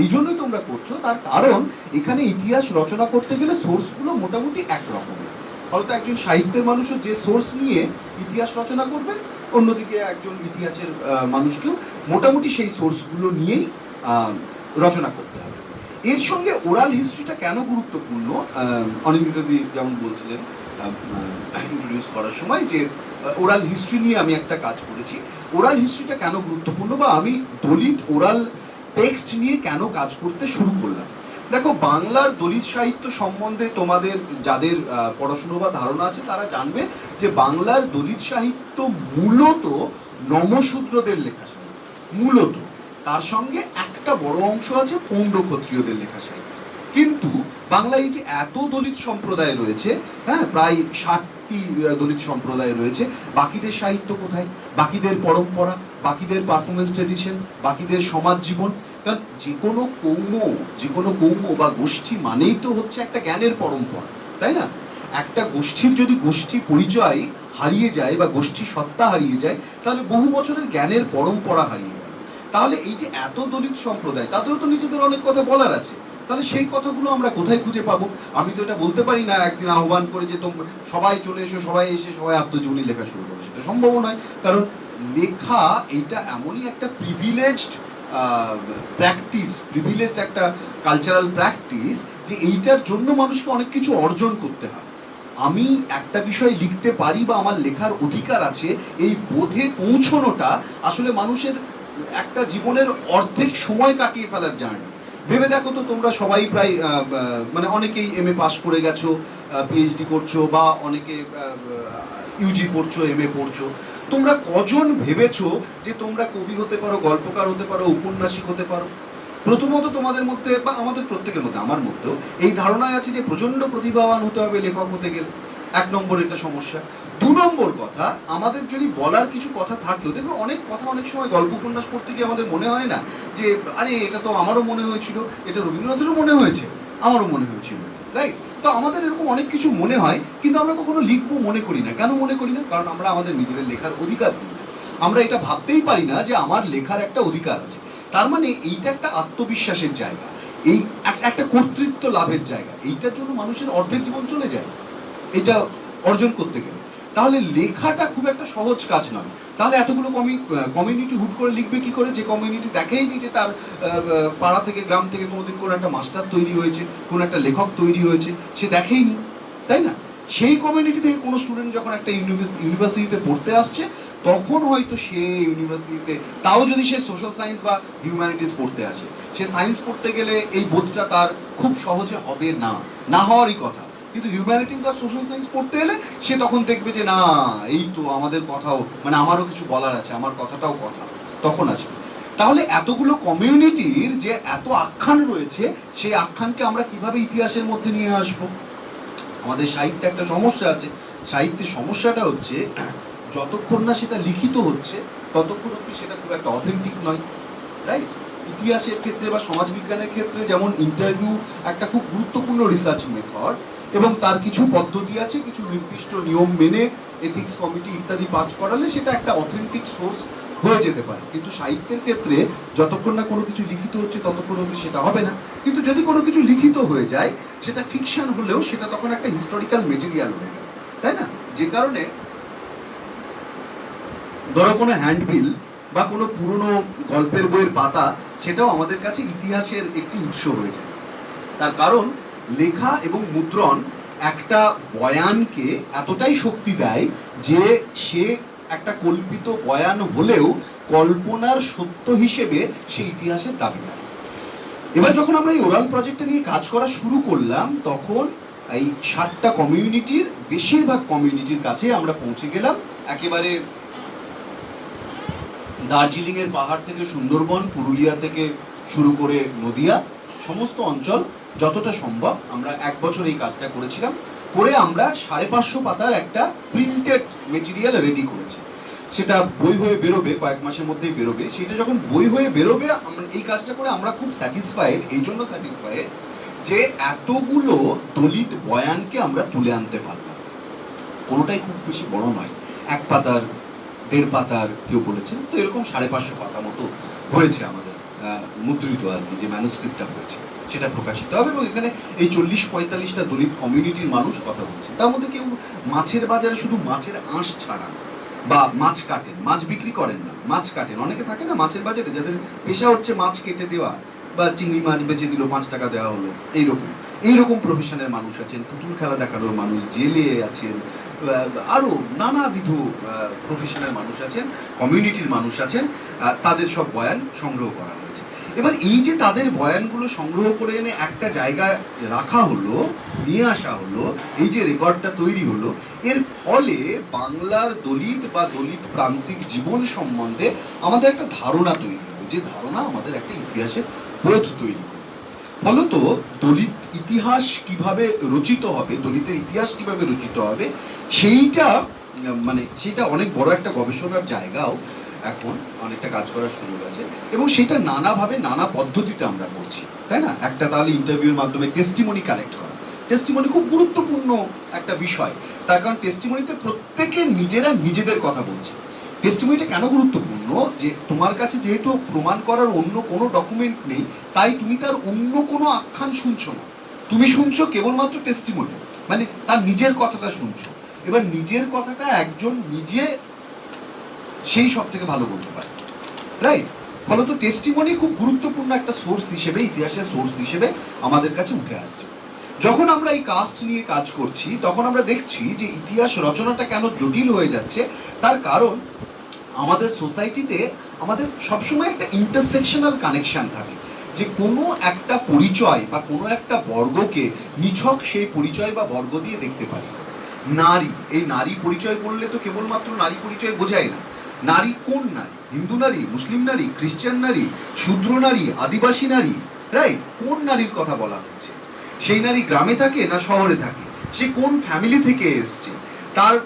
এই জন্যই তোমরা করছ, তার কারণ এখানে ইতিহাস রচনা করতে গেলে সোর্সগুলো মোটামুটি একরকমের হয়তো একজন সাহিত্যের মানুষও যে সোর্স নিয়ে ইতিহাস রচনা করবেন, অন্যদিকে একজন ইতিহাসের মানুষকেও মোটামুটি সেই সোর্সগুলো নিয়েই রচনা করতে হবে। এর সঙ্গে ওরাল হিস্ট্রিটা কেন গুরুত্বপূর্ণ? অনিন্দিতাদি যেমন বলছিলেন ইন্ট্রোডিউস করার সময় যে ওরাল হিস্ট্রি নিয়ে আমি একটা কাজ করেছি। ওরাল হিস্ট্রিটা কেন গুরুত্বপূর্ণ বা আমি দলিত ওরাল টেক্সট নিয়ে কেন কাজ করতে শুরু করলাম? দেখো, বাংলার দলিত সাহিত্য সম্বন্ধে তোমাদের যাদের পড়াশুনো বা ধারণা আছে, তারা জানবে যে বাংলার দলিত সাহিত্য মূলত নমশূদ্রদের লেখা মূলত। তার সঙ্গে একটা বড় অংশ আছে পৌণ্ড ক্ষত্রিয়দের লেখা সাহিত্য। কিন্তু বাংলায় যে এত দলিত সম্প্রদায় রয়েছে হ্যাঁ প্রায় ষাটটি আহ, দলিত সম্প্রদায় রয়েছে। বাকিদের সাহিত্য কোথায়? বাকিদের পরম্পরা বাকিদের পারফরমেন্স ট্রেডিশন বাকিদের সমাজ জীবন। কারণ যে কোনো কৌম যে কোনো কৌম বা গোষ্ঠী মানেই তো হচ্ছে একটা জ্ঞানের পরম্পরা তাই না? একটা গোষ্ঠীর যদি গোষ্ঠী পরিচয় হারিয়ে যায় বা গোষ্ঠী সত্তা হারিয়ে যায় তাহলে বহু বছরের জ্ঞানের পরম্পরা হারিয়ে যায়। তাহলে এই যে এত দলিত সম্প্রদায় তাদেরও তো নিজেদের অনেক কথা বলার আছে। তাহলে সেই কথাগুলো আমরা কোথায় খুঁজে পাবো? আমি তো এটা বলতে পারি না, একদিন আহ্বান করে যে তোমরা সবাই চলে এসো, সবাই এসে, সবাই আত্মজীবনী লেখা শুরু করো। সেটা সম্ভব নয়, কারণ লেখা এটা এমনই একটা প্রিভিলেজড প্র্যাকটিস প্রিভিলেজড একটা কালচারাল প্র্যাকটিস যে এইটার জন্য মানুষকে অনেক কিছু অর্জন করতে হয়। আমি একটা বিষয় লিখতে পারি বা আমার লেখার অধিকার আছে, এই বোধে পৌঁছনোটা আসলে মানুষের একটা জীবনের অর্ধেক সময় কাটিয়ে ফেলার জার্নি। ভেবে দেখো তো তোমরা সবাই প্রায় মানে অনেকেই এম এ পাশ করে গেছো পিএইচডি করছ বা অনেকে ইউজি পড়ছো এম এ পড়ছো। তোমরা কজন ভেবেছো যে তোমরা কবি হতে পারো, গল্পকার হতে পারো, উপন্যাসিক হতে পারো? প্রথমত তোমাদের মধ্যে বা আমাদের প্রত্যেকের মধ্যে, আমার মধ্যেও, এই ধারণায় আছে যে প্রচণ্ড প্রতিভাবান হতে হবে লেখক হতে গেলে। এক নম্বর এটা সমস্যা। দু নম্বর কথা, আমাদের যদি বলার কিছু কথা থাকলেও দেখবে অনেক কথা অনেক সময় গল্প উপন্যাস পড়তে গিয়ে আমাদের মনে হয় না যে, আরে এটা তো আমারও মনে হয়েছিল, এটা রবীন্দ্রনাথেরও মনে হয়েছে, আমারও মনে হয়েছিল রাইট তো আমাদের এরকম অনেক কিছু মনে হয়, কিন্তু আমরা কখনো লিখব মনে করি না। কেন মনে করি না? কারণ আমরা আমাদের নিজেদের লেখার অধিকার দিই আমরা এটা ভাবতেই পারি না যে আমার লেখার একটা অধিকার আছে। তার মানে এইটা একটা আত্মবিশ্বাসের জায়গা। এই একটা কর্তৃত্ব লাভের জায়গা। এইটার জন্য মানুষের অর্ধেক জীবন চলে যায়। এটা অর্জন করতে গেলে। তাহলে লেখাটা খুব একটা সহজ কাজ নয়। তাহলে এতগুলো কমি কমিউনিটি হুট করে লিখবে কি করে? যে কমিউনিটি দেখেই নি যে তার পাড়া থেকে, গ্রাম থেকে কোনোদিন কোনো একটা মাস্টার তৈরি হয়েছে, কোনো একটা লেখক তৈরি হয়েছে, সে দেখেই নি তাই না? সেই কমিউনিটি থেকে কোনো স্টুডেন্ট যখন একটা ইউনিভার্সিটিতে পড়তে আসছে, তখন হয়তো সে ইউনিভার্সিটিতে তাও যদি সে সোশ্যাল সায়েন্স বা হিউম্যানিটিস পড়তে আসে। সে সায়েন্স পড়তে গেলে এই বোধটা তার খুব সহজে হবে না। না হওয়ারই কথা। কিন্তু হিউম্যানিটিস বা সোশ্যাল সায়েন্স পড়তে এলে সে তখন দেখবে যে, না, এই তো আমাদের কথাও মানে আমারও কিছু বলার আছে, আমার কথাটাও কথা, তখন আসবে তাহলে এতগুলো কমিউনিটির যে এত আখ্যান রয়েছে, সেই আখ্যানকে আমরা কীভাবে ইতিহাসের মধ্যে নিয়ে আসব? আমাদের সাহিত্যে একটা সমস্যা আছে। সাহিত্যের সমস্যাটা হচ্ছে, যতক্ষণ না সেটা লিখিত হচ্ছে, ততক্ষণ অব্দি সেটা খুব একটা অথেন্টিক নয় রাইট ইতিহাসের ক্ষেত্রে বা সমাজবিজ্ঞানের ক্ষেত্রে যেমন ইন্টারভিউ একটা খুব গুরুত্বপূর্ণ রিসার্চ মেথড এবং তার কিছু পদ্ধতি আছে, কিছু নির্দিষ্ট নিয়ম মেনে এথিক্স কমিটি ইত্যাদি পাস করালে সেটা একটা অথেন্টিক সোর্স হয়ে যেতে পারে। কিন্তু সাহিত্যের ক্ষেত্রে যতক্ষণ না কোনো কিছু লিখিত হচ্ছে, ততক্ষণ অবধি সেটা হবে না। কিন্তু যদি কোনো কিছু লিখিত হয়ে যায়, সেটা ফিকশন হলেও সেটা তখন একটা হিস্টোরিক্যাল মেটেরিয়াল হয়ে গেল, তাই না? যে কারণে ধরো কোনো হ্যান্ডবিল বা কোনো পুরনো গল্পের বইয়ের পাতা, সেটাও আমাদের কাছে ইতিহাসের একটি উৎস হয়ে যায়। তার কারণ লেখা এবং মুদ্রণ একটা বয়ানকে এতটাই শক্তি দেয় যে সে একটা কল্পিত বয়ান হলেও কল্পনার সত্য হিসেবে সে ইতিহাসের দাবিদার এবার যখন আমরা এই ওরাল প্রজেক্টটা নিয়ে কাজ করা শুরু করলাম, তখন এই সাতটা কমিউনিটির বেশিরভাগ কমিউনিটির কাছে আমরা পৌঁছে গেলাম। একেবারে দার্জিলিং এর পাহাড় থেকে সুন্দরবন, পুরুলিয়া থেকে শুরু করে নদিয়া, সমস্ত অঞ্চল যতটা সম্ভব আমরা এক বছর এই কাজটা করেছিলাম, করে আমরা সাড়ে পাঁচশো পাতার একটা প্রিন্টেড মেটেরিয়াল রেডি করেছি। সেটা বই হয়ে বেরোবে, কয়েক মাসের মধ্যেই বেরোবে। সেটা যখন বই হয়ে বেরোবে এই কাজটা করে আমরা খুব স্যাটিসফাইড এই জন্য স্যাটিসফাইড যে এতগুলো দলিত বয়ানকে আমরা তুলে আনতে পারলাম। কোনোটাই খুব বেশি বড় নয়। এক পাতার, দেড় পাতার, কেউ বলেছেন। তো এরকম সাড়ে পাঁচশো পাতা মতো হয়েছে আমাদের মুদ্রিত আর কি, যে ম্যানুস্ক্রিপ্টটা হয়েছে। সেটা প্রকাশিত হবে এবং এখানে এই চল্লিশ পঁয়তাল্লিশটা দলিত কমিউনিটির মানুষ কথা বলছে। তার মধ্যে কেউ মাছের বাজারে শুধু মাছের আঁশ ছাড়া বা মাছ কাটেন মাছ বিক্রি করেন না মাছ কাটেন। অনেকে থাকে না মাছের বাজারে যাদের পেশা হচ্ছে মাছ কেটে দেওয়া বা চিংড়ি মাছ বেচে দিল পাঁচ টাকা দেওয়া হলো এইরকম। এইরকম প্রফেশনের মানুষ আছেন পুতুল খেলা দেখানোর মানুষ জেলে আছেন আহ, আরও নানাবিধ প্রফেশনের মানুষ আছেন কমিউনিটির মানুষ আছেন তাদের সব বয়ান সংগ্রহ করা এবার এই যে তাদের বয়ানগুলো সংগ্রহ করে এনে একটা জায়গায় রাখা হলো, নিয়ে আসা হলো, এই যে রেকর্ডটা তৈরি হলো, এর ফলে বাংলার দলিত বা দলিত প্রান্তিক জীবন সম্বন্ধে আমাদের একটা ধারণা তৈরি হলো, যে ধারণা আমাদের একটা ইতিহাসের বোধ তৈরি ফলত দলিত ইতিহাস কীভাবে রচিত হবে, দলিতের ইতিহাস কীভাবে রচিত হবে, সেইটা মানে সেটা অনেক বড় একটা গবেষণার জায়গাও এখন অনেকটা কাজ করার সুযোগ আছে। এবং সেটা নানাভাবে নানা পদ্ধতিতে আমরা করছি, তাই না? একটা তাহলে ইন্টারভিউর মাধ্যমে টেস্টিমনি কালেক্ট করা। টেস্টিমনি খুব গুরুত্বপূর্ণ একটা বিষয়। তার কারণ টেস্টিমনিতে প্রত্যেকে নিজেরা নিজেদের কথা বলছে। টেস্টিমনিটা কেন গুরুত্বপূর্ণ? যে তোমার কাছে যেহেতু প্রমাণ করার অন্য কোনো ডকুমেন্ট নেই, তাই তুমি তার অন্য কোনো আখ্যান শুনছো না। তুমি শুনছো কেবলমাত্র টেস্টিমনি মানে তার নিজের কথাটা শুনছো। এবার নিজের কথাটা একজন নিজে সেই সব থেকে ভালো বলতে পারে। রাইট ফলত টেস্টিমনি খুব গুরুত্বপূর্ণ একটা সোর্স হিসেবে, ইতিহাসের সোর্স হিসেবে আমাদের কাছে উঠে আসছে। যখন আমরা এই কাস্ট নিয়ে কাজ করছি, তখন আমরা দেখছি যে ইতিহাস রচনাটা কেন জটিল হয়ে যাচ্ছে, তার কারণ আমাদের সোসাইটিতে আমাদের সবসময় একটা ইন্টারসেকশনাল কানেকশন থাকে। যে কোনো একটা পরিচয় বা কোনো একটা বর্গকে নিছক সেই পরিচয় বা বর্গ দিয়ে দেখতে পারি। নারী, এই নারী পরিচয় বললে তো কেবলমাত্র নারী পরিচয় বোঝায় না। নারী কোন নারী? হিন্দু নারী, মুসলিম নারী খ্রিস্টান নারী, শূদ্র নারী, আদিবাসী নারী? রাইট কোন নারীর কথা বলা হচ্ছে? সেই নারী গ্রামে থাকে না শহরে থাকে? সে কোন ফ্যামিলি থেকে এসছে? তার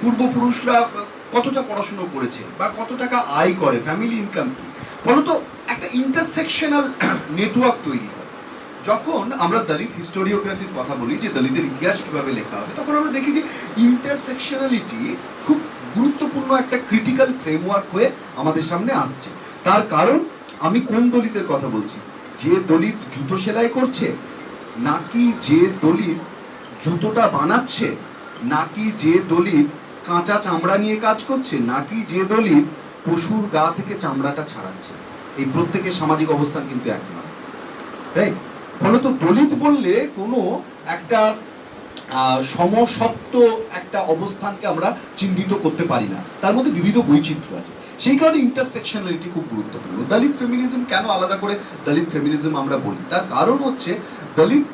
পূর্বপুরুষরা কতটা পড়াশুনো করেছে বা কত টাকা আয় করে? ফ্যামিলি ইনকাম কি? ফলত একটা ইন্টারসেকশনাল নেটওয়ার্ক তৈরি হয়। যখন আমরা দলিত হিস্টোরিওগ্রাফির কথা বলি, যে দলিতের ইতিহাস কীভাবে লেখা হবে, তখন আমরা দেখি যে ইন্টারসেকশনালিটি খুব গুরুত্বপূর্ণ একটা ক্রিটিক্যাল ফ্রেমওয়ার্ক হয়ে আমাদের সামনে আসছে। তার কারণ আমি কোন দলিতের কথা বলছি? যে দলিত জুতো সেলাই করছে, নাকি যে দলিত জুতোটা বানাচ্ছে, নাকি যে দলিত কাঁচা চামড়া নিয়ে কাজ করছে, নাকি যে দলিত পশুর গা থেকে চামড়াটা ছাড়াচ্ছে। এই প্রত্যেকের সামাজিক অবস্থান কিন্তু এক নয়। রাইট ফলত দলিত বললে কোনো একটা সমসত্ব একটা অবস্থানকে আমরা চিহ্নিত করতে পারি না। তার মধ্যে বিবিধ বৈচিত্র্য আছে। সেই কারণে ইন্টারসেকশনালিটি খুব গুরুত্বপূর্ণ। দলিত ফেমিনিজম কেন আলাদা করে দলিত ফেমিনিজম আমরা বলি? তার কারণ হচ্ছে দলিত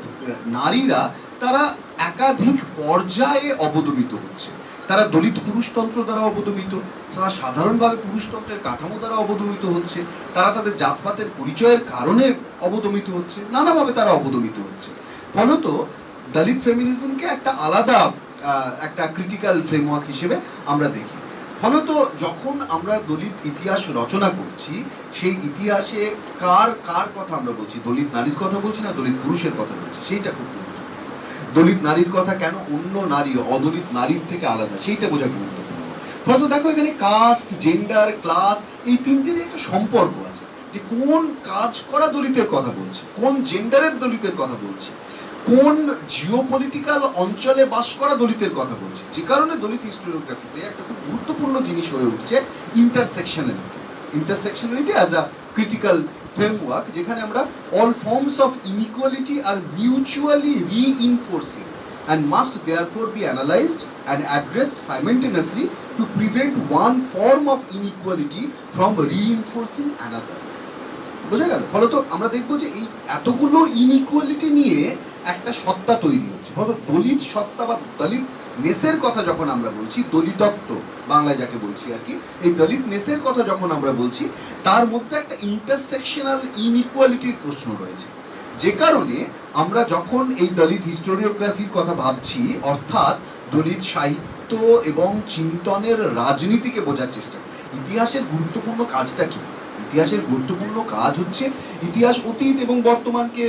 নারীরা তারা একাধিক পর্যায়ে অবদমিত হচ্ছে। তারা দলিত পুরুষতন্ত্র দ্বারা অবদমিত, তারা সাধারণভাবে পুরুষতন্ত্রের কাঠামো দ্বারা অবদমিত হচ্ছে, তারা তাদের জাতপাতের পরিচয়ের কারণে অবদমিত হচ্ছে, নানাভাবে তারা অবদমিত হচ্ছে। ফলত দলিত ফেমিনিজমকে একটা আলাদা একটা ক্রিটিক্যাল ফ্রেমওয়ার্ক হিসেবে আমরা দেখি। ফলত যখন আমরা দলিত ইতিহাস রচনা করছি, সেই ইতিহাসে কার কার কথা আমরা বলছি? দলিত নারীর কথা বলছি না দলিত পুরুষের কথা বলছি? সেইটা খুব দলিত নারীর কথা কেন? অন্য নারী অদলিত নারীর থেকে আলাদা। সেইটা বোঝা গুরুত্বপূর্ণ দেখো, এখানে কাস্ট জেন্ডার ক্লাস এই তিনটির একটা সম্পর্ক আছে। যে কোন কাজ করা দলিতের কথা বলছে, কোন জেন্ডারের দলিতের কথা বলছে, কোন জিওপলিটিক্যাল অঞ্চলে বাস করা দলিতের কথা বলছে। যে কারণে দলিত হিস্টোরিওগ্রাফিতে একটা খুব গুরুত্বপূর্ণ জিনিস হয়ে উঠছে intersectionality intersectionality as a critical framework যেখানে আমরা all forms of inequality are mutually reinforcing and must therefore be analyzed and addressed simultaneously to prevent one form of inequality from reinforcing another. বোঝা গেল ফলত আমরা দেখব যে এই এতগুলো ইনইকুয়ালিটি নিয়ে একটা সত্তা তৈরি হচ্ছে ফলত দলিত সত্তা বা দলিত নেসের কথা যখন আমরা বলছি দলিতত্ব বাংলায় যাকে বলছি আর কি, এই দলিত নেসের কথা যখন আমরা বলছি, তার মধ্যে একটা ইন্টারসেকশনাল ইনইকুয়ালিটির প্রশ্ন রয়েছে। যে কারণে আমরা যখন এই দলিত হিস্টোরিওগ্রাফির কথা ভাবছি, অর্থাৎ দলিত সাহিত্য এবং চিন্তনের রাজনীতিকে বোঝার চেষ্টা ইতিহাসের গুরুত্বপূর্ণ কাজটা কি? ইতিহাসের গুরুত্বপূর্ণ কাজ হচ্ছে ইতিহাস, অতীত এবং বর্তমানকে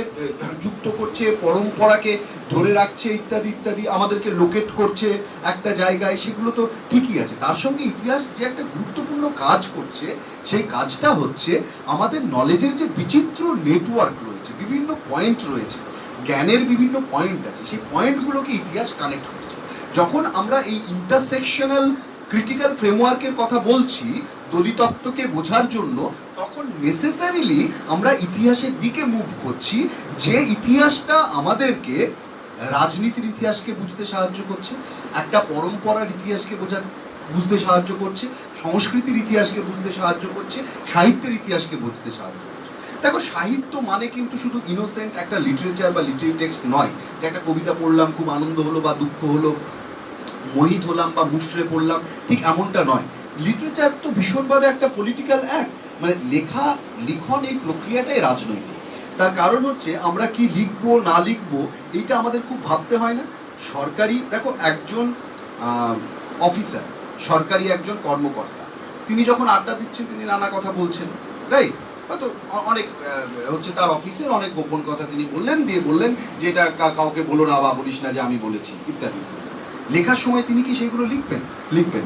যুক্ত করছে, পরম্পরাকে ধরে রাখছে, ইত্যাদি ইত্যাদি, আমাদেরকে লোকেট করছে একটা জায়গায়, সেগুলো তো ঠিকই আছে। তার সঙ্গে ইতিহাস যে একটা গুরুত্বপূর্ণ কাজ করছে, সেই কাজটা হচ্ছে আমাদের নলেজের যে বিচিত্র নেটওয়ার্ক রয়েছে, বিভিন্ন পয়েন্ট রয়েছে, জ্ঞানের বিভিন্ন পয়েন্ট আছে, সেই পয়েন্টগুলোকে ইতিহাস কানেক্ট করছে। যখন আমরা এই ইন্টারসেকশনাল ক্রিটিক্যাল ফ্রেমওয়ার্কের কথা বলছি দলিতত্ত্বকে বোঝার জন্য, তখন নেসেসারিলি আমরা ইতিহাসের দিকে মুভ করছি, যে ইতিহাসটা আমাদেরকে রাজনীতির ইতিহাসকে বুঝতে সাহায্য করছে, একটা পরম্পরার ইতিহাসকে বোঝা, বুঝতে সাহায্য করছে, সংস্কৃতির ইতিহাসকে বুঝতে সাহায্য করছে, সাহিত্যের ইতিহাসকে বুঝতে সাহায্য করছে। দেখো, সাহিত্য মানে কিন্তু শুধু ইনোসেন্ট একটা লিটারেচার বা লিটারি টেক্সট নয়। যে একটা কবিতা পড়লাম, খুব আনন্দ হলো বা দুঃখ হলো মোহিত হলাম বা মুশড়ে পড়লাম, ঠিক এমনটা নয়। লিটারেচার তো ভীষণভাবে একটা পলিটিক্যাল অ্যাক্ট মানে লেখা, লিখন এই প্রক্রিয়াটাই রাজনৈতিক। তার কারণ হচ্ছে আমরা কি লিখব, না লিখব, এইটা আমাদের খুব ভাবতে হয় না। সরকারি, দেখো একজন অফিসার সরকারি একজন কর্মকর্তা। তিনি যখন আড্ডা দিচ্ছেন, তিনি নানা কথা বলছেন রাইট হয়তো অনেক হচ্ছে তার অফিসের অনেক গোপন কথা তিনি বললেন, দিয়ে বললেন যে এটা কাউকে বলো না বা বলিস না যে আমি বলেছি, ইত্যাদি। লেখার সময় তিনি কি সেগুলো লিখবেন? লিখবেন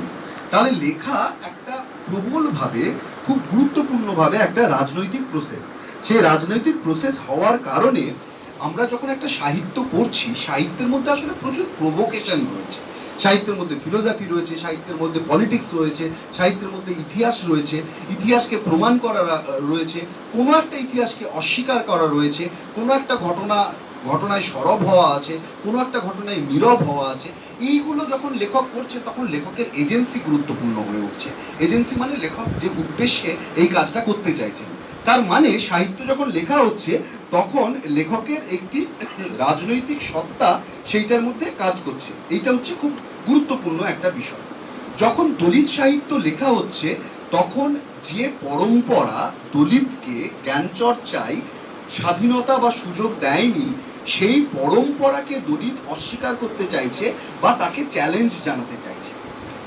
তাহলে লেখা একটা প্রবলভাবে, খুব গুরুত্বপূর্ণভাবে একটা রাজনৈতিক প্রসেস সেই রাজনৈতিক প্রসেস হওয়ার কারণে আমরা যখন একটা সাহিত্য পড়ছি, সাহিত্যের মধ্যে আসলে প্রচুর প্রভোকেশন রয়েছে। সাহিত্যের মধ্যে ফিলোসফি রয়েছে, সাহিত্যের মধ্যে পলিটিক্স রয়েছে, সাহিত্যের মধ্যে ইতিহাস রয়েছে। ইতিহাসকে প্রমাণ করা রয়েছে। কোনো একটা ইতিহাসকে অস্বীকার করা রয়েছে। কোনো একটা ঘটনা, ঘটনায় সরব হওয়া আছে। কোনো একটা ঘটনায় নীরব হওয়া আছে। এইগুলো যখন লেখক করছে, তখন লেখকের এজেন্সি গুরুত্বপূর্ণ হয়ে উঠছে। এজেন্সি মানে লেখক যে উদ্দেশ্যে এই কাজটা করতে চাইছেন। তার মানে সাহিত্য যখন লেখা হচ্ছে, তখন লেখকের একটি রাজনৈতিক সত্তা সেইটার মধ্যে কাজ করছে। এইটা হচ্ছে খুব গুরুত্বপূর্ণ একটা বিষয়। যখন দলিত সাহিত্য লেখা হচ্ছে, তখন যে পরম্পরা দলিতকে জ্ঞান চর্চায় স্বাধীনতা বা সুযোগ দেয়নি সেই পরম্পরাকে দলিত অস্বীকার করতে চাইছে বা তাকে চ্যালেঞ্জ জানাতে চাইছে।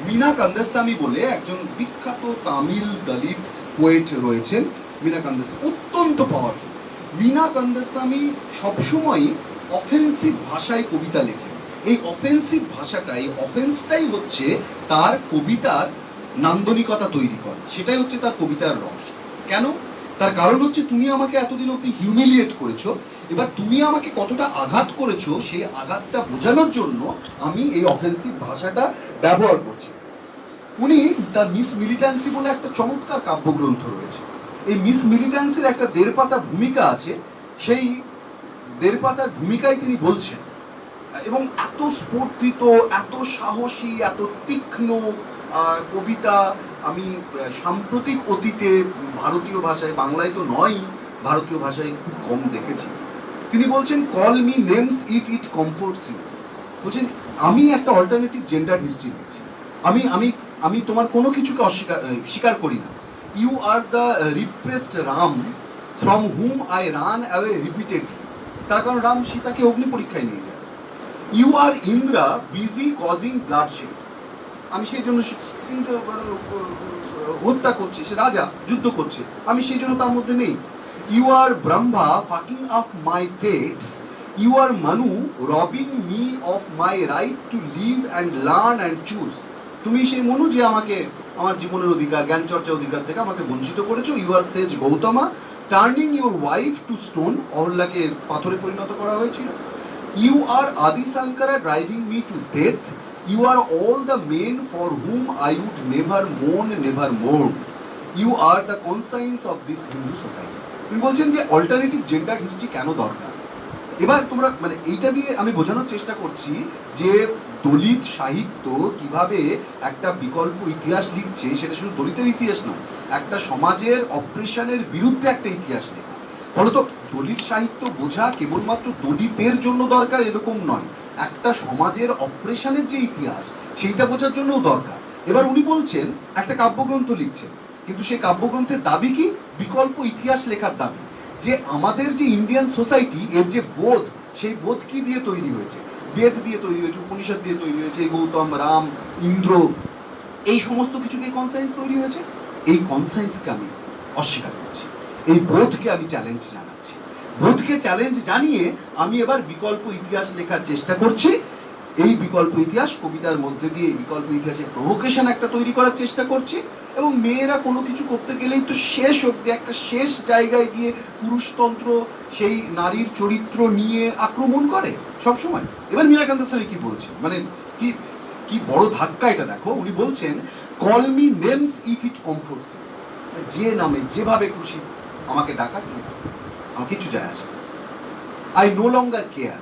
মীনা কান্দাস্বামী বলে একজন বিখ্যাত তামিল দলিত পোয়েট রয়েছেন। মীনা কান্দাস্বামী অত্যন্ত পাওয়ারফুল মীনা কান্দাস্বামী সবসময়ই অফেন্সিভ ভাষায় কবিতা লেখেন। এই অফেন্সিভ ভাষাটাই অফেন্সটাই হচ্ছে তার কবিতার নান্দনিকতা তৈরি করে। সেটাই হচ্ছে তার কবিতার রস। কেন? তার কারণ হচ্ছে তুমি আমাকে এতদিন অব্দি হিউমিলিয়েট করেছ, এবার তুমি আমাকে কতটা আঘাত করেছ, সেই আঘাতটা বোঝানোর জন্য আমি এই অফেন্সিভ ভাষাটা ব্যবহার করছি। উনি তার মিস মিলিট্যান্সি বলে একটা চমৎকার কাব্যগ্রন্থ রয়েছে। এই মিস মিলিট্যান্সির একটা দেড় পাতা ভূমিকা আছে, সেই দেড় পাতার ভূমিকায় তিনি বলছেন, এবং এত স্ফূর্তিত, এত সাহসী, এত তীক্ষ্ণ কবিতা, আমি সাম্প্রতিক অতীতে ভারতীয় ভাষায়, বাংলায় তো নয় ভারতীয় ভাষায় খুব কম দেখেছি। তিনি বলছেন call me names if it comforts you বলছেন, আমি একটা অল্টারনেটিভ জেন্ডার হিস্ট্রি দিচ্ছি। আমি আমি আমি তোমার কোনো কিছুকে অস্বীকার স্বীকার করি না। You are the repressed Ram from whom I run away repeated তার কারণ, রাম সীতাকে অগ্নি পরীক্ষায় নিয়ে যায়। You are Indra busy causing bloodshed আমি সেই জন্য হত্যা করছি, সে রাজা, যুদ্ধ করছে। আমি সেই জন্য তার মধ্যে নেই। You are Brahma fucking of my fates you are Manu robbing me of my right to live and learn and choose তুমি সেই মনু যে আমাকে আমার জীবনের অধিকার, জ্ঞান চর্চার অধিকার থেকে আমাকে বঞ্চিত করেছ you are sage Gautama turning your wife to stone অহল্লাকে পাথরে পরিণত করা হয়েছিল। You are Adi Shankara driving me to death you are all the men for whom I would never moan never mourn you are the conscience of this Hindu society তুমি বলছেন যে alternative gender history কেন দরকার? এবার তোমরা মানে এইটা দিয়ে আমি বোঝানোর চেষ্টা করছি যে দলিত সাহিত্য কীভাবে একটা বিকল্প ইতিহাস লিখছে, সেটা শুধু দলিতের ইতিহাস নয়, একটা সমাজের অপারেশনের বিরুদ্ধে একটা ইতিহাস লেখা ফলত দলিত সাহিত্য বোঝা কেবলমাত্র দলিতের জন্য দরকার এরকম নয়। একটা সমাজের অপারেশনের যে ইতিহাস, সেইটা বোঝার জন্যও দরকার। এবার উনি বলছেন, একটা কাব্যগ্রন্থ লিখছেন। কিন্তু সেই কাব্যগ্রন্থের দাবি কি? বিকল্প ইতিহাস লেখার দাবি। যে আমাদের যে ইন্ডিয়ান সোসাইটি এর যে বোধ, সেই বোধ কি দিয়ে তৈরি হয়েছে? বেদ দিয়ে তৈরি হয়েছে, উপনিষদ দিয়ে তৈরি হয়েছে গৌতম, রাম, ইন্দ্র, এই সমস্ত কিছু দিয়ে কনসাইন্স তৈরি হয়েছে? এই কনসাইন্সকে আমি অস্বীকার করি এই বোধকে আমি চ্যালেঞ্জ জানাচ্ছি। বোধকে চ্যালেঞ্জ জানিয়ে আমি এবার বিকল্প ইতিহাস লেখার চেষ্টা করছি। এই বিকল্প ইতিহাস কবিতার মধ্যে দিয়ে বিকল্প ইতিহাসের প্রভোকেশন একটা তৈরি করার চেষ্টা করছি এবং মেয়েরা কোনো কিছু করতে গেলেই তো শেষ অব্দি একটা শেষ জায়গায় গিয়ে পুরুষতন্ত্র, সেই নারীর চরিত্র নিয়ে আক্রমণ করে সব সময় এবার মীরাকান্ত স্বামী কি বলছেন? মানে কি কি বড় ধাক্কা এটা দেখো। উনি বলছেন call me names if it comforts যে নামে যেভাবে খুশি আমাকে ডাকা আমার কিছু যায় আসে I no longer care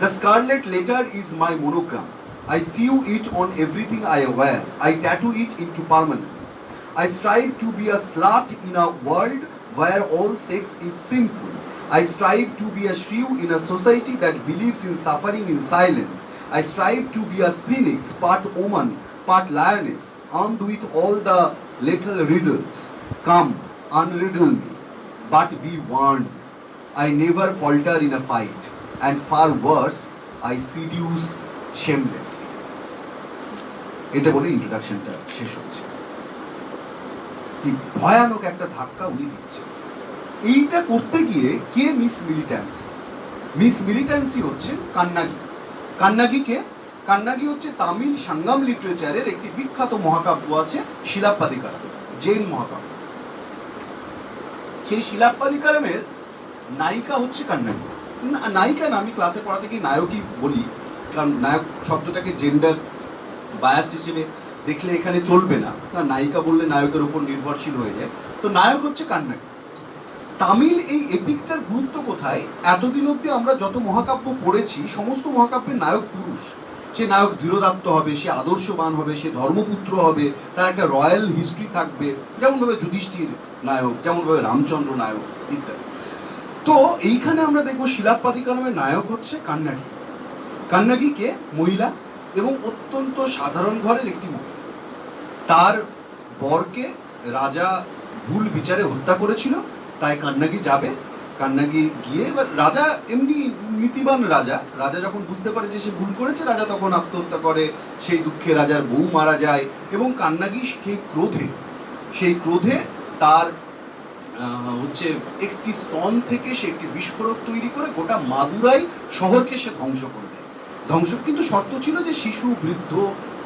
the scarlet letter is my monogram. I sew it on everything I wear. I tattoo it into permanence. I strive to be a slut in a world where all sex is sinful. I strive to be a shrew in a society that believes in suffering in silence. I strive to be a phoenix, part woman, part lioness, armed with all the little riddles. Come, unriddle me, but be warned. I never falter in a fight, and far worse, I seduce shamelessly. এটা বলে ইন্ট্রোডাকশনটা শেষ হচ্ছে। কি ভয়ানক একটা ধাক্কা উনি দিচ্ছে। এইটা করতে গিয়ে কে মিস মিলিট্যান্সি মিস মিলিট্যান্সি হচ্ছে কান্নাগি। কান্নাগিকে কান্নাগি হচ্ছে তামিল সাঙ্গাম লিটারেচারের একটি বিখ্যাত মহাকাব্য আছে শিলাপ্পাদিকার। জৈন মহাকাব্য। সেই শিলাপ্পাদিকারমের নায়িকা হচ্ছে কান্নাগি না- নায়িকা না, আমি ক্লাসে পড়াতে গিয়ে নায়কই বলি। কারণ নায়ক শব্দটাকে জেন্ডার বায়াসড হিসেবে দেখলে এখানে চলবে না। কারণ নায়িকা বললে নায়কের উপর নির্ভরশীল হয়ে যায়। তো নায়ক হচ্ছে কান্নাগি তামিল এই এপিকটার গুরুত্ব কোথায়? এতদিন অব্দি আমরা যত মহাকাব্য পড়েছি, সমস্ত মহাকাব্যের নায়ক পুরুষ। সে নায়ক দৃঢ়দাত্ত হবে, সে আদর্শবান হবে, সে ধর্মপুত্র হবে, তার একটা রয়্যাল হিস্ট্রি থাকবে, যেমনভাবে যুধিষ্ঠির নায়ক, যেমনভাবে রামচন্দ্র নায়ক ইত্যাদি। তো এইখানে আমরা দেখব শিলাপ্পাদিকালমের নায়ক হচ্ছে কান্নাগি। কান্নাগিকে মহিলা এবং অত্যন্ত সাধারণ ঘরের একটি মহিলা। তার বরকে রাজা ভুল বিচারে হত্যা করেছিল, তাই কান্নাগি যাবে কান্নাগি গিয়ে এবার রাজা এমনি নীতিবান রাজা। রাজা যখন বুঝতে পারে যে সে ভুল করেছে, রাজা তখন আত্মহত্যা করে, সেই দুঃখে রাজার বউ মারা যায় এবং কান্নাগি সেই ক্রোধে সেই ক্রোধে তার হচ্ছে একটি স্তন থেকে সে একটি বিস্ফোরক তৈরি করে গোটা মাদুরাই শহরকে সে ধ্বংস করে দেয়। ধ্বংস, কিন্তু শর্ত ছিল যে শিশু, বৃদ্ধ,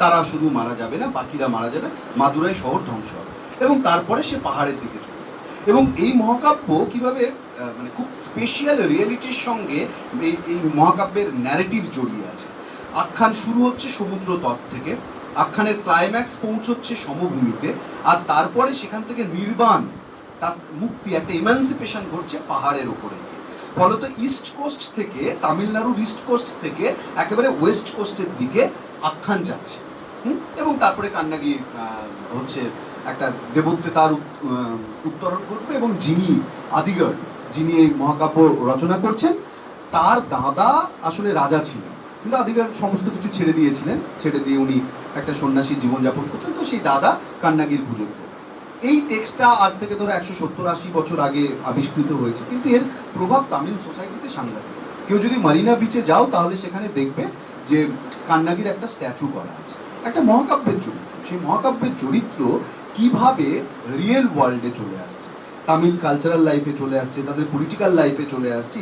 তারা শুধু মারা যাবে না, বাকিরা মারা যাবে, মাদুরাই শহর ধ্বংস হবে। এবং তারপরে সে পাহাড়ের দিকে চলে এবং এই মহাকাব্য কীভাবে মানে খুব স্পেশিয়াল রিয়েলিটির সঙ্গে এই এই মহাকাব্যের ন্যারেটিভ জড়িয়ে আছে। আখ্যান শুরু হচ্ছে সমুদ্র তট থেকে। আখ্যানের ক্লাইম্যাক্স পৌঁছচ্ছে সমভূমিতে। আর তারপরে সেখান থেকে নির্বাণ, তার মুক্তি, একটা ইমানসিপেশন ঘটছে পাহাড়ের ওপরে। ফলত ইস্ট কোস্ট থেকে, তামিলনাড়ুর ইস্ট কোস্ট থেকে, একেবারে ওয়েস্ট কোস্টের দিকে আখ্যান যাচ্ছে। এবং তারপরে কান্নাগি হচ্ছে একটা দেবত্বে তার উত্তরণ ঘটবে এবং যিনি আদিগড় যিনি এই মহাকাব্য রচনা করছেন, তার দাদা আসলে রাজা ছিলেন। কিন্তু আদিগড় সমস্ত কিছু ছেড়ে দিয়েছিলেন, ছেড়ে দিয়ে উনি একটা সন্ন্যাসী জীবনযাপন করতেন। তো সেই দাদা কান্নাগির পুজো এই টেক্সটটা আজ থেকে ধরো একশো সত্তর আশি বছর আগে আবিষ্কৃত হয়েছে। কিন্তু এর প্রভাব তামিল সোসাইটিতে সাংঘাতিক কেউ যদি মারিনা বিচে যাও, তাহলে সেখানে দেখবে যে কান্নাগির একটা স্ট্যাচু করা আছে। একটা মহাকাব্যের চরিত্র। সেই মহাকাব্যের চরিত্র কীভাবে রিয়েল ওয়ার্ল্ডে চলে আসছে। তামিল কালচারাল লাইফে চলে আসছে, তাদের পলিটিক্যাল লাইফে চলে আসছে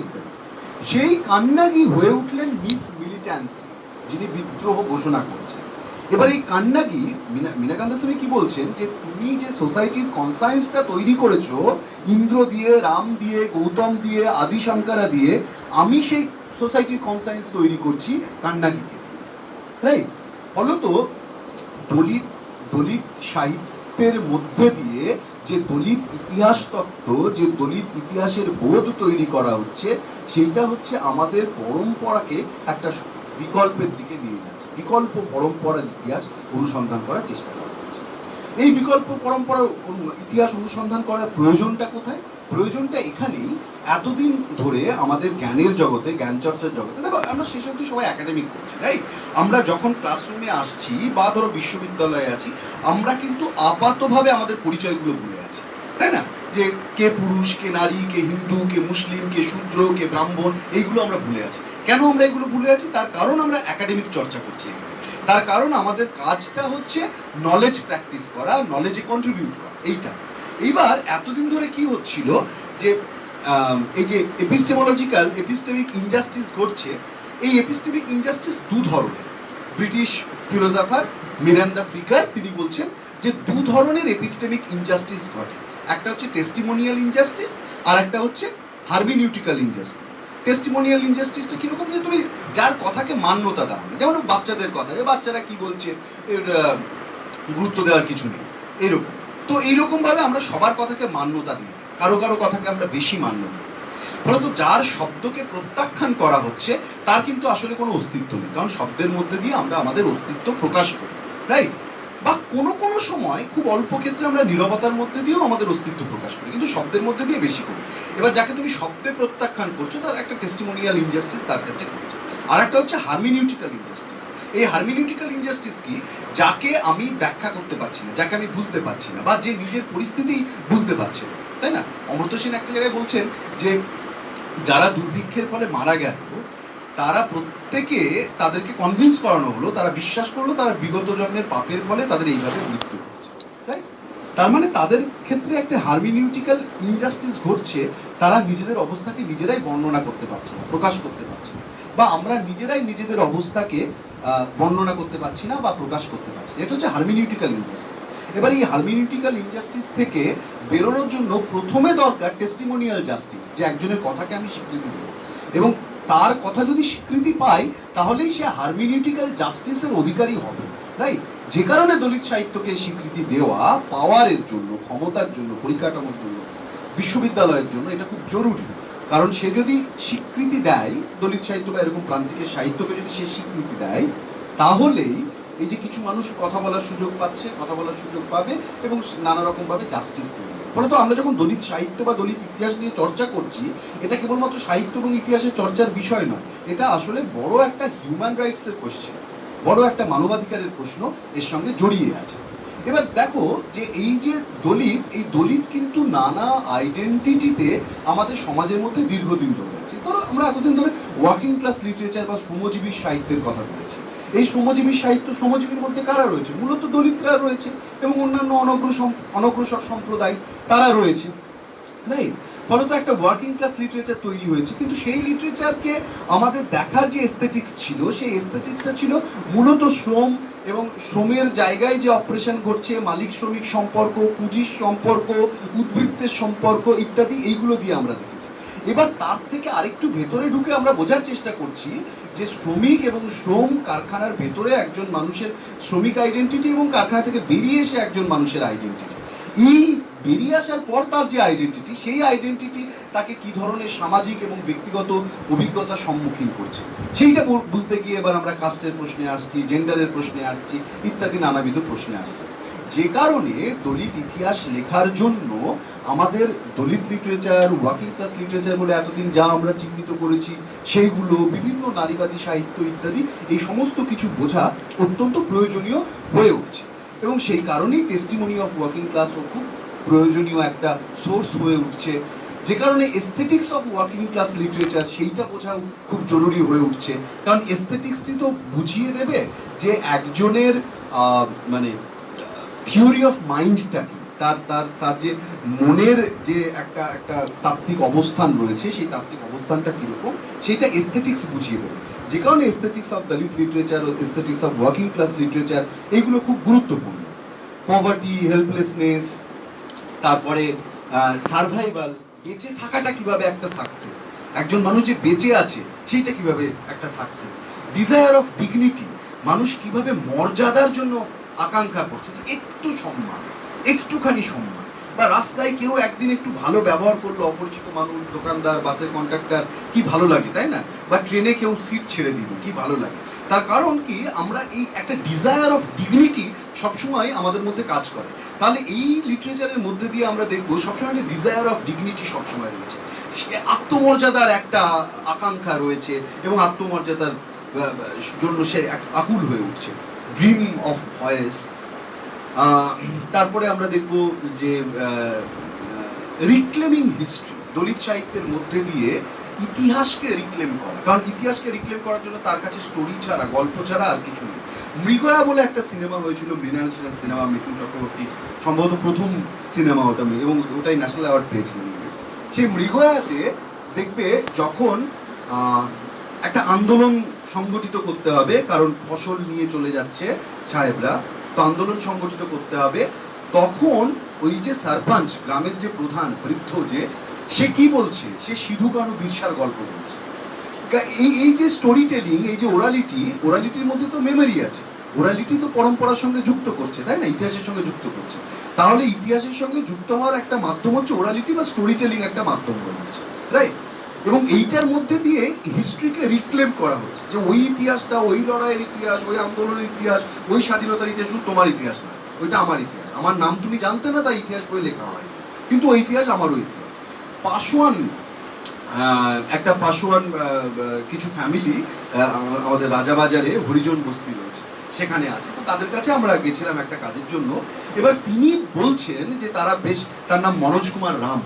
সেই কান্নাগি হয়ে উঠলেন মিস মিলিট্যান্সি যিনি বিদ্রোহ ঘোষণা করছেন। এবার এই কান্নাগি, মিনা- মীনাকান্ত স্বামী কি বলছেন? যে তুমি যে সোসাইটির কনসায়েন্সটা তৈরি করেছ, ইন্দ্র দিয়ে, রাম দিয়ে, গৌতম দিয়ে আদি শঙ্করা দিয়ে, আমি সেই সোসাইটির কনসায়েন্স তৈরি করছি কান্নাগিকে। রাইট ফলত দলিত দলিত সাহিত্যের মধ্যে দিয়ে যে দলিত ইতিহাস তত্ত্ব, যে দলিত ইতিহাসের বোধ তৈরি করা হচ্ছে, সেইটা হচ্ছে আমাদের পরম্পরাকে একটা বিকল্পের দিকে নিয়ে যাচ্ছে। বিকল্প পরম্পরার ইতিহাস অনুসন্ধান করার চেষ্টা করা। এই বিকল্প পরম্পরা ইতিহাস অনুসন্ধান করার প্রয়োজনটা কোথায়? প্রয়োজনটা এখানেই। এতদিন ধরে আমাদের জ্ঞানের জগতে, জ্ঞান চর্চার জগতে, দেখো, আমরা সেই সব সবাই একাডেমিক করছি রাইট আমরা যখন ক্লাসরুমে আসছি বা ধরো বিশ্ববিদ্যালয়ে আছি, আমরা কিন্তু আপাতভাবে আমাদের পরিচয়গুলো ভুলে আছি। তাই না? যে কে পুরুষ, কে নারী, কে হিন্দু, কে মুসলিম, কে শূদ্র, কে ব্রাহ্মণ, এইগুলো আমরা ভুলে আছি। কেন আমরা এগুলো ভুলে আছি? তার কারণ আমরা একাডেমিক চর্চা করছি তার কারণ আমাদের কাজটা হচ্ছে নলেজ প্র্যাকটিস করা নলেজে কন্ট্রিবিউট করা, এইটা। এইবার এতদিন ধরে কি হচ্ছিল যে এই যে এপিস্টেমোলজিক্যাল এপিস্টেমিক ইনজাস্টিস ঘটছে, এই এপিস্টেমিক ইনজাস্টিস দু ধরনের। ব্রিটিশ ফিলোসফার মিরান্দা ফ্রিকার, তিনি বলছেন যে দু ধরনের এপিস্টেমিক ইনজাস্টিস ঘটে। একটা হচ্ছে টেস্টিমোনিয়াল ইনজাস্টিস আর একটা হচ্ছে হার্বিনিউটিক্যাল ইনজাস্টিস টেস্টিমোনিয়াল ইনজাস্টিসটা কীরকম যে তুমি যার কথাকে মান্যতা দাও না। যেমন বাচ্চাদের কথা বাচ্চারা কি বলছে, এর গুরুত্ব দেওয়ার কিছু নেই, এরকম। তো এইরকম ভাবে আমরা সবার কথাকে মান্যতা দিই, কারও কারও কথাকে আমরা বেশি মান্য দিই ফলত যার শব্দকে প্রত্যাখ্যান করা হচ্ছে, তার কিন্তু আসলে কোনো অস্তিত্ব নেই, কারণ শব্দের মধ্যে দিয়ে আমরা আমাদের অস্তিত্ব প্রকাশ করি রাইট বা কোনো কোনো সময় খুব অল্প ক্ষেত্রে আমরা নীরবতার মধ্যে দিয়েও আমাদের অস্তিত্ব প্রকাশ করি, কিন্তু শব্দের মধ্যে দিয়ে বেশি করি। এবার যাকে তুমি শব্দে প্রত্যাখ্যান করছ, তার একটা টেস্টিমোনিয়াল ইনজাস্টিস তার ক্ষেত্রে করছ আর একটা হচ্ছে হার্মিনিউটিক্যাল ইনজাস্টিস এই হার্মিনিউটিক্যাল ইনজাস্টিস কি? যাকে আমি ব্যাখ্যা করতে পারছি না, যাকে আমি বুঝতে পারছি না, বা যে নিজের পরিস্থিতি বুঝতে পারছে না, তাই না? অমর্ত্য সেন একটা জায়গায় বলছেন যে, যারা দুর্ভিক্ষের ফলে মারা গেল তারা প্রত্যেকে তাদেরকে কনভিন্স করানো হলো, তারা বিশ্বাস করল, তারা বিগত জন্মের পাপের ফলে তাদের এইভাবে মৃত্যু হচ্ছে Right? তার মানে তাদের ক্ষেত্রে একটা হার্মিনিউটিক্যাল ইনজাস্টিস ঘটছে, তারা নিজেদের অবস্থাকে নিজেরাই বর্ণনা করতে পারছে না, প্রকাশ করতে পারছে না, বা আমরা নিজেরাই নিজেদের অবস্থাকে বর্ণনা করতে পারছি না বা প্রকাশ করতে পারছি। এটা হচ্ছে হার্মিনিউটিক্যাল ইনজাস্টিস এবার এই হার্মিনিউটিক্যাল ইনজাস্টিস থেকে বেরোনোর জন্য প্রথমে দরকার টেস্টিমোনিয়াল জাস্টিস যে একজনের কথাকে আমি স্বীকৃতি দেবো এবং তার কথা যদি স্বীকৃতি পায়, তাহলেই সে হার্মিনিউটিক্যাল জাস্টিসের অধিকারী হবে রাইট যে কারণে দলিত সাহিত্যকে স্বীকৃতি দেওয়া পাওয়ারের জন্য, ক্ষমতার জন্য, পরিকাঠামোর জন্য, বিশ্ববিদ্যালয়ের জন্য এটা খুব জরুরি। কারণ সে যদি স্বীকৃতি দেয়, দলিত সাহিত্য বা এরকম প্রান্তিকের সাহিত্যকে যদি সে স্বীকৃতি দেয়, তাহলেই এই যে কিছু মানুষ কথা বলার সুযোগ পাচ্ছে, কথা বলার সুযোগ পাবে এবং নানা রকম ভাবে জাস্টিস তৈরি হবে। তো আমরা যখন দলিত সাহিত্য বা দলিত ইতিহাস নিয়ে চর্চা করছি, এটা কেবলমাত্র সাহিত্য এবং ইতিহাসের চর্চার বিষয় নয়, এটা আসলে বড় একটা হিউম্যান রাইটস এর কোশ্চেন বড় একটা মানবাধিকারের প্রশ্ন এর সঙ্গে জড়িয়ে আছে এবার দেখো যে এই যে দলিত, এই দলিত কিন্তু নানা আইডেন্টিটিতে আমাদের সমাজের মধ্যে দীর্ঘদিন ধরে আছে ধরো আমরা এতদিন ধরে ওয়ার্কিং ক্লাস লিটারেচার বা শ্রমজীবী সাহিত্যের কথা বলেছি এই শ্রমজীবী সাহিত্য শ্রমজীবীর মধ্যে কারা রয়েছে? মূলত দলিতরা রয়েছে এবং অন্যান্য অনগ্রসর অনগ্রসর সম্প্রদায় তারা রয়েছে। রাইট? ফলত একটা ওয়ার্কিং ক্লাস লিটারেচার তৈরি হয়েছে, কিন্তু সেই লিটারেচারকে আমাদের দেখার যে এস্থেটিক্স ছিল, সেই এস্থেটিক্সটা ছিল মূলত শ্রম এবং শ্রমের জায়গায় যে অপারেশন ঘটছে মালিক শ্রমিক সম্পর্ক, পুঁজির সম্পর্ক, উদ্বৃত্তের সম্পর্ক ইত্যাদি, এইগুলো দিয়ে আমরা দেখেছি এবার তার থেকে আরেকটু ভেতরে ঢুকে আমরা বোঝার চেষ্টা করছি যে শ্রমিক এবং শ্রম কারখানার ভেতরে একজন মানুষের শ্রমিক আইডেন্টিটি এবং কারখানা থেকে বেরিয়ে এসে একজন মানুষের আইডেন্টিটি এই বেরিয়ে আসার পর তার যে আইডেন্টিটি সেই আইডেন্টিটি তাকে কি ধরনের সামাজিক এবং ব্যক্তিগত অভিজ্ঞতার সম্মুখীন করছে? সেইটা বুঝতে গিয়ে এবার আমরা কাস্টের প্রশ্নে আসছি জেন্ডারের প্রশ্নে আসছি, ইত্যাদি নানাবিধ প্রশ্নে আসছি। যে কারণে দলিত ইতিহাস লেখার জন্য আমাদের Dalit literature working class literature বলে এতদিন যা আমরা চিহ্নিত করেছি, সেইগুলো, বিভিন্ন নারীবাদী সাহিত্য ইত্যাদি, এই সমস্ত কিছু বোঝা অত্যন্ত প্রয়োজনীয় হয়ে উঠছে। এবং সেই কারণেই টেস্টিমনি অফ ওয়ার্কিং ক্লাসও খুব প্রয়োজনীয় একটা সোর্স হয়ে উঠছে। যে কারণে aesthetics of working class literature সেইটা বোঝা খুব জরুরি হয়ে উঠছে। কারণ এস্থেটিক্সটি তো বুঝিয়ে দেবে যে একজনের মানে থিওরি অফ মাইন্ডটা কি? তার তার তার যে মনের যে একটা একটা তাত্ত্বিক অবস্থান রয়েছে, সেই তাত্ত্বিক অবস্থানটা কীরকম? সেটা এস্থেটিক্স বুঝিয়ে দেবে। যে কারণে aesthetics of Dalit literature aesthetics of working class literature এইগুলো খুব গুরুত্বপূর্ণ। পভার্টি হেল্পলেসনেস তারপরে সার্ভাইভাল বেঁচে থাকাটা কীভাবে একটা সাকসেস একজন মানুষ যে বেঁচে আছে, সেইটা কীভাবে একটা সাকসেস ডিজায়ার অফ ডিগনিটি মানুষ কীভাবে মর্যাদার জন্য আকাঙ্ক্ষা করছে, যে একটু সম্মান, একটুখানি সম্মান। বা রাস্তায় কেউ একদিন একটু ভালো ব্যবহার করল, অপরিচিত মানুষ, দোকানদার, বাসের কন্ট্রাক্টর কি ভালো লাগে, তাই না? বা ট্রেনে কেউ সিট ছেড়ে দিল, কি ভালো লাগে। তার কারণ কি, আমরা এই একটা ডিজায়ার অফ ডিগনিটি সবসময় আমাদের মধ্যে কাজ করে। তাহলে এই লিটারেচারের মধ্যে দিয়ে আমরা দেখব, সবসময় একটা ডিজায়ার অফ ডিগনিটি সবসময় রয়েছে। আত্মমর্যাদার একটা আকাঙ্ক্ষা রয়েছে, এবং আত্মমর্যাদার জন্য সে আকুল হয়ে উঠছে। ড্রিম অফ ভয়েস তারপরে আমরা দেখব যে রিক্লেমিং হিস্ট্রি দলিত সাহিত্যের মধ্যে দিয়ে ইতিহাসকে রিক্লেম করা। কারণ ইতিহাসকে রিক্লেম করার জন্য তার কাছে স্টোরি ছাড়া, গল্প ছাড়া আর কিছু নেই। মৃগয়া বলে একটা সিনেমা হয়েছিল, মৃণাল সেনের সিনেমা মিঠুন চক্রবর্তী সম্ভবত প্রথম সিনেমা ওটা, এবং ওটাই ন্যাশনাল অ্যাওয়ার্ড পেয়েছিলেন। সেই মৃগয়াতে দেখবে যখন একটা আন্দোলন সংগঠিত করতে হবে, কারণ ফসল নিয়ে চলে যাচ্ছে সাহেবরা। তো আন্দোলন সংগঠিত করতে হবে। তখন ওই যে সারপাঞ্চ, গ্রামের যে প্রধান বৃদ্ধ যে, সে কি বলছে? সে সিধু কানু বিরসার গল্প বলছে। এই এই যে স্টোরি টেলিং এই যে ওরালিটি ওরালিটির মধ্যে তো মেমোরি আছে। ওরালিটি তো পরম্পরার সঙ্গে যুক্ত করছে, তাই না? ইতিহাসের সঙ্গে যুক্ত করছে। তাহলে ইতিহাসের সঙ্গে যুক্ত হওয়ার একটা মাধ্যম হচ্ছে ওরালিটি বা স্টোরি টেলিং একটা মাধ্যম যাচ্ছে রাইট এবং এইটার মধ্যে দিয়ে হিস্ট্রিকে রিক্লেম করা হচ্ছে যে ওই ইতিহাসটা, ওই লড়াইয়ের ইতিহাস, ওই আন্দোলনের ইতিহাস, ওই স্বাধীনতার ইতিহাস শুধু তোমার ইতিহাস না, ওইটা আমার ইতিহাস। আমার নাম তুমি জানতে না, তাই ইতিহাস বই লেখা হয়। কিন্তু ওই ইতিহাস আমারও ইতিহাস। পাশোয়ান একটা পাশোয়ান কিছু ফ্যামিলি আমাদের রাজাবাজারে হরিজন বস্তি রয়েছে, সেখানে আছে। তো তাদের কাছে আমরা গেছিলাম একটা কাজের জন্য। এবার তিনি বলছেন যে তারা বেশ, তার নাম মনোজ কুমার রাম।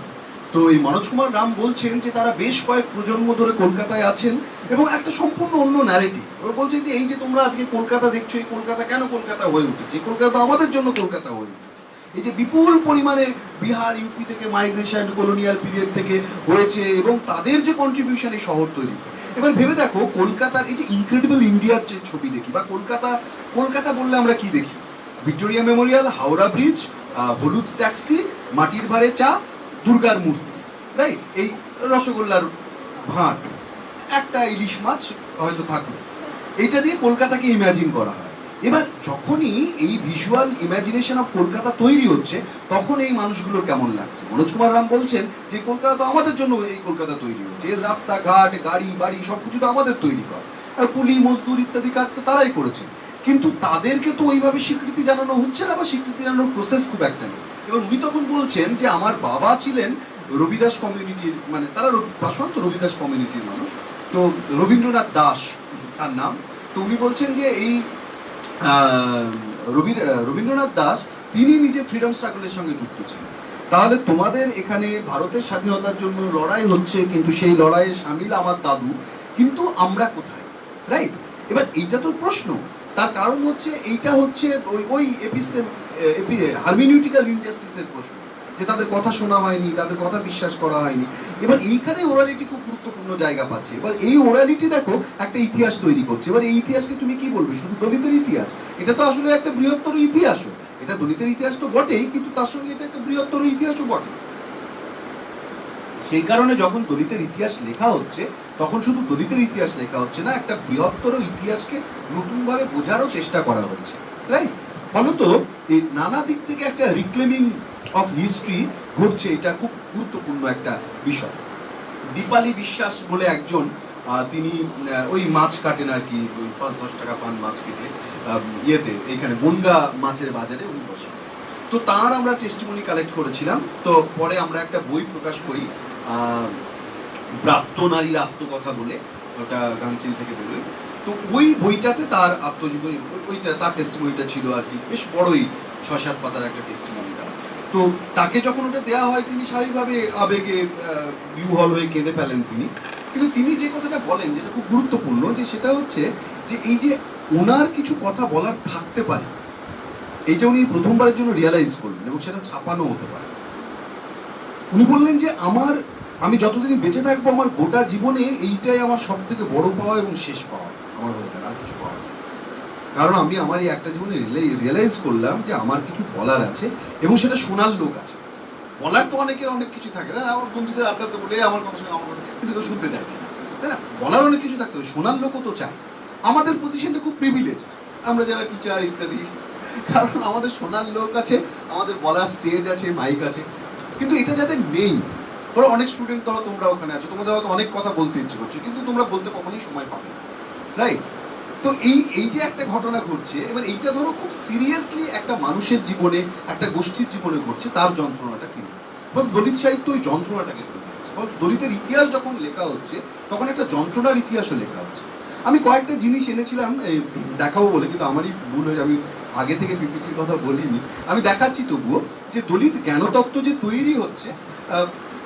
তো এই মনোজ কুমার রাম বলছেন যে তারা বেশ কয়েক প্রজন্ম ধরে কলকাতায় আছেন এবং একটা সম্পূর্ণ অন্য ন্যারেটিভ বলছেন যে এই যে তোমরা আজকে কলকাতা দেখছ, এই কলকাতা কেন কলকাতা হয়ে উঠেছে? এই কলকাতা আমাদের জন্য কলকাতা হয়ে উঠেছে। এই যে বিপুল পরিমাণে বিহার, ইউপি থেকে মাইগ্রেশন কলোনিয়াল পিরিয়ড থেকে হয়েছে এবং তাদের যে কন্ট্রিবিউশন এই শহর তৈরি এবার ভেবে দেখো, কলকাতার এই যে ইনক্রেডিবল ইন্ডিয়ার যে ছবি দেখি, বা কলকাতা কলকাতা বললে আমরা কি দেখি? ভিক্টোরিয়া মেমোরিয়াল, হাওড়া ব্রিজ হলুদ ট্যাক্সি, মাটির ভারে চা দুর্গার মূর্তি রাইট এই রসগোল্লার ভাঁট একটা ইলিশ মাছ হয়তো থাকল। এইটা দিয়ে কলকাতাকে ইমাজিন করা হয়। এবার যখনই এই ভিজুয়াল ইমাজিনেশন অফ কলকাতা তৈরি হচ্ছে, তখন এই মানুষগুলোর কেমন লাগছে? মনোজ কুমার রাম বলছেন যে, কলকাতা তো আমাদের জন্য এই কলকাতা তৈরি হচ্ছে। এর রাস্তাঘাট, গাড়ি, বাড়ি, সবকিছু তো আমাদের তৈরি করা। কুলি, মজদুর ইত্যাদি কাজ তো তারাই করেছে কিন্তু তাদেরকে তো ওইভাবে স্বীকৃতি জানানো হচ্ছে না বা স্বীকৃতি জানানোর প্রসেস খুব একটা নেই। এবং উনি তখন বলছেন যে, আমার বাবা ছিলেন রবিদাস কমিউনিটির মানে তারা পাশাপাশি তো রবিদাস কমিউনিটির মানুষ। তো রবীন্দ্রনাথ দাস, তার নাম, তো উনি বলছেন যে, এই রবীন্দ্রনাথ দাস, তিনি নিজে ফ্রিডম স্ট্রাগলের সঙ্গে যুক্ত ছিলেন। তাহলে তোমাদের এখানে ভারতের স্বাধীনতার জন্য লড়াই হচ্ছে, কিন্তু সেই লড়াইয়ে সামিল আমার দাদু, কিন্তু আমরা কোথায়? রাইট এবার এইটা তো প্রশ্ন। তার কারণ হচ্ছে, এইটা হচ্ছে ওই ওই এপিস্টেম হারমিনিউটিক্যাল ইনজাস্টিসের প্রশ্ন, যে তাদের কথা শোনা হয়নি, তাদের কথা বিশ্বাস করা হয়নি। এবার এইখানে ওরালিটি খুব গুরুত্বপূর্ণ জায়গা পাচ্ছে। এবার এই ওরালিটি দেখো, একটা ইতিহাস তৈরি করছে। এবার এই ইতিহাসকে তুমি কি বলবে? শুধু দলিতের ইতিহাস? এটা তো আসলে একটা বৃহত্তর ইতিহাসও। এটা দলিতের ইতিহাস তো বটেই, কিন্তু তার সঙ্গে এটা একটা বৃহত্তর ইতিহাসও বটে। সেই কারণে যখন দলিতের ইতিহাস লেখা হচ্ছে, তখন শুধু দলিতের ইতিহাস লেখা হচ্ছে না, একটা বৃহত্তর ইতিহাসকে নতুনভাবে বোঝারও চেষ্টা করা হচ্ছে রাইট ফলত এই নানা দিক থেকে একটা রিক্লেমিং অফ হিস্ট্রি ঘটছে, এটা খুব গুরুত্বপূর্ণ একটা বিষয়। দীপালি বিশ্বাস বলে একজন তিনি ওই মাছ কাটেন আর কি, ওই পাঁচ, দশ টাকা পান মাছ কেটে ইয়েতে, এইখানে বনগা মাছের বাজারে উনি বসেন। তো তার আমরা টেস্টিমনি কালেক্ট করেছিলাম, তো পরে আমরা একটা বই প্রকাশ করি প্রাপ্ত নারীর আত্মকথা বলে ওটা গাংচিল থেকে বেরোয় তো ওই বইটাতে তার আত্মজীবনী, ওইটা, তার টেস্টিমনিটা ছিল আর কি। বেশ বড়ই ছয় সাত পাতার একটা টেস্টিমনি তার। তো তাকে যখন ওটা দেওয়া হয়, তিনি স্বাভাবিকভাবে আবেগে বিহল হয়ে কেঁদে ফেলেন তিনি। কিন্তু তিনি যে কথাটা বলেন, যেটা খুব গুরুত্বপূর্ণ, যে সেটা হচ্ছে যে এই যে ওনার কিছু কথা বলার থাকতে পারে, এইটা উনি প্রথমবারের জন্য রিয়ালাইজ করলেন এবং সেটা ছাপানো হতে পারে। উনি বললেন যে, আমার আমি যতদিন বেঁচে থাকব, আমার গোটা জীবনে এইটাই আমার সব থেকে বড় পাওয়া এবং শেষ পাওয়া আমার হয়ে গেল, আর কিছু পাওয়া কারণ আমি আমার এই একটা জীবনে রিয়েলাইজ করলাম যে আমার কিছু বলার আছে এবং সেটা শোনার লোক আছে। বলার তো অনেকের অনেক কিছু থাকে, না আমার বন্ধুদের আড্ডাতে বলে আমার কথা শুনে, আমার কথা কিন্তু কেউ শুনতে চাইছে না। তাই না? বলার অনেক কিছু থাকতে হবে, শোনার লোকও তো চায়। আমাদের পজিশনটা খুব প্রিভিলেজ আমরা যারা টিচার ইত্যাদি, কারণ আমাদের শোনার লোক আছে, আমাদের বলার স্টেজ আছে মাইক আছে। কিন্তু এটা যাদের নেই ধরো অনেক স্টুডেন্ট ধরো তোমরা ওখানে আছো, তোমাদের হয়তো অনেক কথা বলতে ইচ্ছে করছে, কিন্তু তোমরা বলতে কখনোই সময় পাবে না রাইট তো এই এই যে একটা ঘটনা ঘটছে, এবার এইটা ধরো খুব সিরিয়াসলি একটা মানুষের জীবনে, একটা গোষ্ঠীর জীবনে ঘটছে, তার যন্ত্রণাটা কি? বল দলিত সাহিত্য ওই যন্ত্রণাটাকে তুলে দলিতের ইতিহাস যখন লেখা হচ্ছে, তখন একটা যন্ত্রণার ইতিহাসও লেখা হচ্ছে। আমি কয়েকটা জিনিস এনেছিলাম দেখাবো বলে, কিন্তু আমারই ভুল হয়ে আমি আগে থেকে পিপিটির কথা বলিনি। আমি দেখাচ্ছি তবুও যে দলিত জ্ঞানতত্ত্ব যে তৈরি হচ্ছে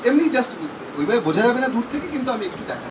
এমনি জাস্ট ওইভাবে বোঝা যাবে না দূর থেকে কিন্তু আমি একটু দেখা